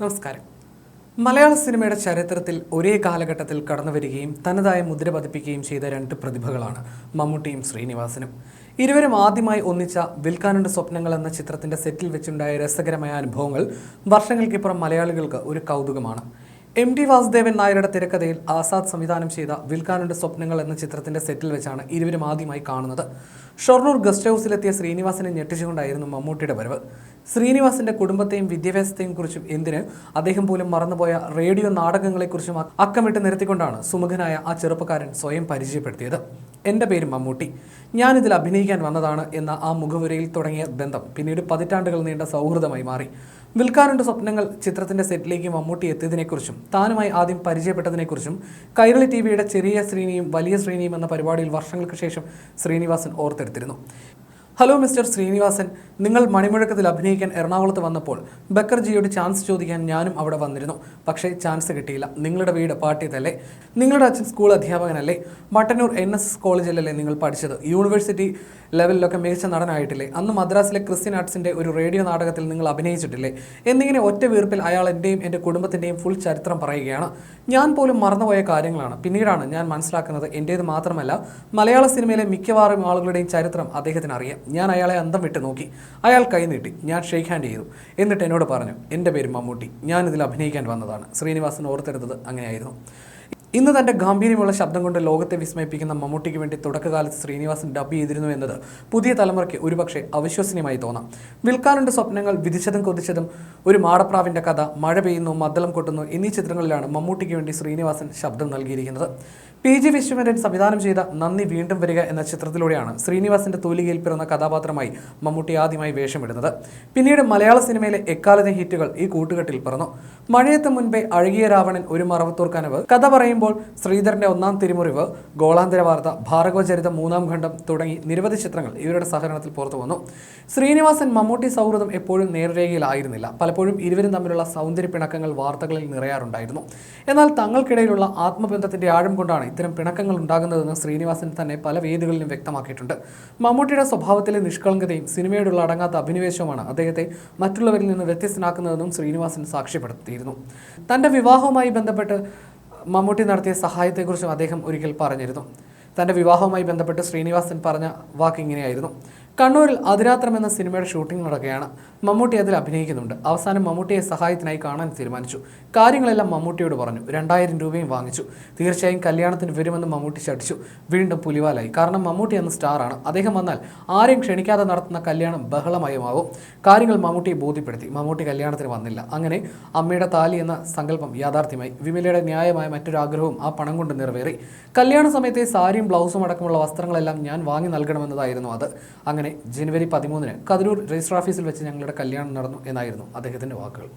നമസ്കാരം. മലയാള സിനിമയുടെ ചരിത്രത്തിൽ ഒരേ കാലഘട്ടത്തിൽ കടന്നു വരികയും തനതായ മുദ്ര പതിപ്പിക്കുകയും ചെയ്ത രണ്ട് പ്രതിഭകളാണ് മമ്മൂട്ടിയും ശ്രീനിവാസനും. ഇരുവരും ആദ്യമായി ഒന്നിച്ച വിൽക്കാനുണ്ട് സ്വപ്നങ്ങൾ എന്ന ചിത്രത്തിന്റെ സെറ്റിൽ വെച്ചുണ്ടായ രസകരമായ അനുഭവങ്ങൾ വർഷങ്ങൾക്കിപ്പുറം മലയാളികൾക്ക് ഒരു കൗതുകമാണ്. എം ടി വാസുദേവൻ നായരുടെ തിരക്കഥയിൽ ആസാദ് സംവിധാനം ചെയ്ത വിൽക്കാനുണ്ട് സ്വപ്നങ്ങൾ എന്ന ചിത്രത്തിന്റെ സെറ്റിൽ വെച്ചാണ് ഇരുവരും ആദ്യമായി കാണുന്നത്. ഷൊർണൂർ ഗസ്റ്റ് ഹൗസിലെത്തിയ ശ്രീനിവാസനെ ഞെട്ടിച്ചുകൊണ്ടായിരുന്നു മമ്മൂട്ടിയുടെ വരവ്. ശ്രീനിവാസിന്റെ കുടുംബത്തെയും വിദ്യാഭ്യാസത്തെയും കുറിച്ചും എന്തിന് അദ്ദേഹം പോലും മറന്നുപോയ റേഡിയോ നാടകങ്ങളെക്കുറിച്ചും അക്കമിട്ട് നിരത്തിക്കൊണ്ടാണ് സുമുഖനായ ആ ചെറുപ്പക്കാരൻ സ്വയം പരിചയപ്പെടുത്തിയത്. എന്റെ പേര് മമ്മൂട്ടി. ഞാനിതിൽ അഭിനയിക്കാൻ വന്നതാണ് എന്ന ആ മുഖവുരയിൽ തുടങ്ങിയ ബന്ധം പിന്നീട് പതിറ്റാണ്ടുകൾ നീണ്ട സൗഹൃദമായി മാറി. വിൽക്കാനുണ്ട് സ്വപ്നങ്ങൾ ചിത്രത്തിന്റെ സെറ്റിലേക്ക് മമ്മൂട്ടി എത്തിയതിനെക്കുറിച്ചും താനുമായി ആദ്യം പരിചയപ്പെട്ടതിനെക്കുറിച്ചും കൈരളി ടി വിയുടെ ചെറിയ ശ്രീനിയും വലിയ ശ്രീനിയും എന്ന പരിപാടിയിൽ വർഷങ്ങൾക്ക് ശേഷം ശ്രീനിവാസൻ ഓർത്തെടുത്തിരുന്നു. Hello mister Sreenivasan. നിങ്ങൾ മണിമുഴക്കത്തിൽ അഭിനയിക്കാൻ എറണാകുളത്ത് വന്നപ്പോൾ ബക്കർജിയോട് ചാൻസ് ചോദിക്കാൻ ഞാനും അവിടെ വന്നിരുന്നു. പക്ഷേ ചാൻസ് കിട്ടിയില്ല. നിങ്ങളുടെ വീട് പാട്ടിയതല്ലേ? നിങ്ങളുടെ അച്ഛൻ സ്കൂൾ അധ്യാപകനല്ലേ? മട്ടന്നൂർ എൻ എസ് എസ് കോളേജിലല്ലേ നിങ്ങൾ പഠിച്ചത്? യൂണിവേഴ്സിറ്റി ലെവലിലൊക്കെ മികച്ച നടനായിട്ടില്ലേ? അന്ന് മദ്രാസിലെ ക്രിസ്ത്യൻ ആർട്സിന്റെ ഒരു റേഡിയോ നാടകത്തിൽ നിങ്ങൾ അഭിനയിച്ചിട്ടില്ലേ? എന്നിങ്ങനെ ഒറ്റ വീർപ്പിൽ അയാൾ എന്റെയും എന്റെ കുടുംബത്തിന്റെയും ഫുൾ ചരിത്രം പറയുകയാണ്. ഞാൻ പോലും മറന്നുപോയ കാര്യങ്ങളാണ്. പിന്നീടാണ് ഞാൻ മനസ്സിലാക്കുന്നത് എന്റേത് മാത്രമല്ല മലയാള സിനിമയിലെ മിക്കവാറും ആളുകളുടെയും ചരിത്രം അദ്ദേഹത്തിന് അറിയാം. ഞാൻ അയാളെ അന്തം വിട്ട് നോക്കി. അയാൾ കൈനീട്ടി ഞാൻ ഷെയ്ക്ക് ഹാൻഡ് ചെയ്തു. എന്നിട്ട് എന്നോട് പറഞ്ഞു എന്റെ പേര് മമ്മൂട്ടി. ഞാനിതിൽ അഭിനയിക്കാൻ വന്നതാണ്. ശ്രീനിവാസൻ ഓർത്തെടുത്തത് അങ്ങനെയായിരുന്നു. ഇന്ന് തന്റെ ഗാംഭീര്യമുള്ള ശബ്ദം കൊണ്ട് ലോകത്തെ വിസ്മയിപ്പിക്കുന്ന മമ്മൂട്ടിക്ക് വേണ്ടി തുടക്കകാലത്ത് ശ്രീനിവാസൻ ഡബ് ചെയ്തിരുന്നു എന്നത് പുതിയ തലമുറയ്ക്ക് ഒരുപക്ഷെ അവിശ്വസനീയമായി തോന്നാം. വിൽക്കാനുണ്ട് സ്വപ്നങ്ങൾ വിധിച്ചതും കൊതിച്ചതും ഒരു മാടപ്രാവിന്റെ കഥ മഴ പെയ്യുന്നു മദ്ദളം കൊട്ടുന്നു എന്നീ ചിത്രങ്ങളിലാണ് മമ്മൂട്ടിക്ക് വേണ്ടി ശ്രീനിവാസൻ ശബ്ദം നൽകിയിരിക്കുന്നത്. പി ജി വിശ്വനാഥൻ സംവിധാനം ചെയ്ത നന്ദി വീണ്ടും വരിക എന്ന ചിത്രത്തിലൂടെയാണ് ശ്രീനിവാസിന്റെ തൂലികയിൽ പിറന്ന കഥാപാത്രമായി മമ്മൂട്ടി ആദ്യമായി വേഷമിടുന്നത്. പിന്നീട് മലയാള സിനിമയിലെ എക്കാലത്തെ ഹിറ്റുകൾ ഈ കൂട്ടുകെട്ടിൽ പിറന്നു. മഴയത്ത് മുൻപേ അഴകിയ രാവണൻ ഒരു മറവത്തൂർ കനവ് കഥ പറയുമ്പോൾ ശ്രീധരന്റെ ഒന്നാം തിരുമുറിവ് ഗോളാന്തര വാർത്ത ഭാർഗവചരിതം മൂന്നാം ഖണ്ഡം തുടങ്ങി നിരവധി ചിത്രങ്ങൾ ഇവരുടെ സഹകരണത്തിൽ പുറത്തു വന്നു. ശ്രീനിവാസൻ മമ്മൂട്ടി സൗഹൃദം എപ്പോഴും നേർരേഖയിലായിരുന്നില്ല. പലപ്പോഴും ഇരുവരും തമ്മിലുള്ള സൗന്ദര്യ പിണക്കങ്ങൾ വാർത്തകളിൽ നിറയാറുണ്ടായിരുന്നു. എന്നാൽ തങ്ങൾക്കിടയിലുള്ള ആത്മബന്ധത്തിന്റെ ആഴം കൊണ്ടാണ് ഇത്തരം പിണക്കങ്ങൾ ഉണ്ടാകുന്നതെന്ന് ശ്രീനിവാസൻ തന്നെ പല വേദികളിലും വ്യക്തമാക്കിയിട്ടുണ്ട്. മമ്മൂട്ടിയുടെ സ്വഭാവത്തിലെ നിഷ്കളങ്കതയും സിനിമയോടുള്ള അടങ്ങാത്ത അഭിനിവേശവുമാണ് അദ്ദേഹത്തെ മറ്റുള്ളവരിൽ നിന്ന് വ്യത്യസ്തനാക്കുന്നതെന്നും ശ്രീനിവാസൻ സാക്ഷ്യപ്പെടുത്തിയിരുന്നു. തന്റെ വിവാഹവുമായി ബന്ധപ്പെട്ട് മമ്മൂട്ടി നടത്തിയ സഹായത്തെക്കുറിച്ചും അദ്ദേഹം ഒരിക്കൽ പറഞ്ഞിരുന്നു. തന്റെ വിവാഹവുമായി ബന്ധപ്പെട്ട് ശ്രീനിവാസൻ പറഞ്ഞ വാക്ക് ഇങ്ങനെയായിരുന്നു. കണ്ണൂരിൽ അതിരാത്രം എന്ന സിനിമയുടെ ഷൂട്ടിംഗ് നടക്കുകയാണ്. മമ്മൂട്ടി അതിൽ അഭിനയിക്കുന്നുണ്ട്. അവസാനം മമ്മൂട്ടിയെ സഹായത്തിനായി കാണാൻ തീരുമാനിച്ചു. കാര്യങ്ങളെല്ലാം മമ്മൂട്ടിയോട് പറഞ്ഞു. രണ്ടായിരം രൂപയും വാങ്ങിച്ചു. തീർച്ചയായും കല്യാണത്തിന് വരുമെന്ന് മമ്മൂട്ടി ചടിച്ചു വീണ്ടും പുലിവാലായി. കാരണം മമ്മൂട്ടി എന്ന സ്റ്റാറാണ്. അദ്ദേഹം വന്നാൽ ആരെയും ക്ഷണിക്കാതെ നടത്തുന്ന കല്യാണം ബഹളമയമാവും കാര്യങ്ങൾ മമ്മൂട്ടിയെ ബോധ്യപ്പെടുത്തി. മമ്മൂട്ടി കല്യാണത്തിന് വന്നില്ല. അങ്ങനെ അമ്മയുടെ താലി എന്ന സങ്കല്പം യാഥാർത്ഥ്യമായി. വിമലയുടെ ന്യായമായ മറ്റൊരു ആഗ്രഹവും ആ പണം കൊണ്ട് നിറവേറി. കല്യാണ സമയത്തെ സാരിയും ബ്ലൗസും അടക്കമുള്ള വസ്ത്രങ്ങളെല്ലാം ഞാൻ വാങ്ങി നൽകണമെന്നതായിരുന്നു അത്. അങ്ങനെ ജനുവരി പതിമൂന്നിന് കതിരൂർ രജിസ്റ്റർ ഓഫീസിൽ വെച്ച് ഞങ്ങളുടെ കല്യാണം നടന്നു എന്നായിരുന്നു അദ്ദേഹത്തിന്റെ വാക്കുകൾ.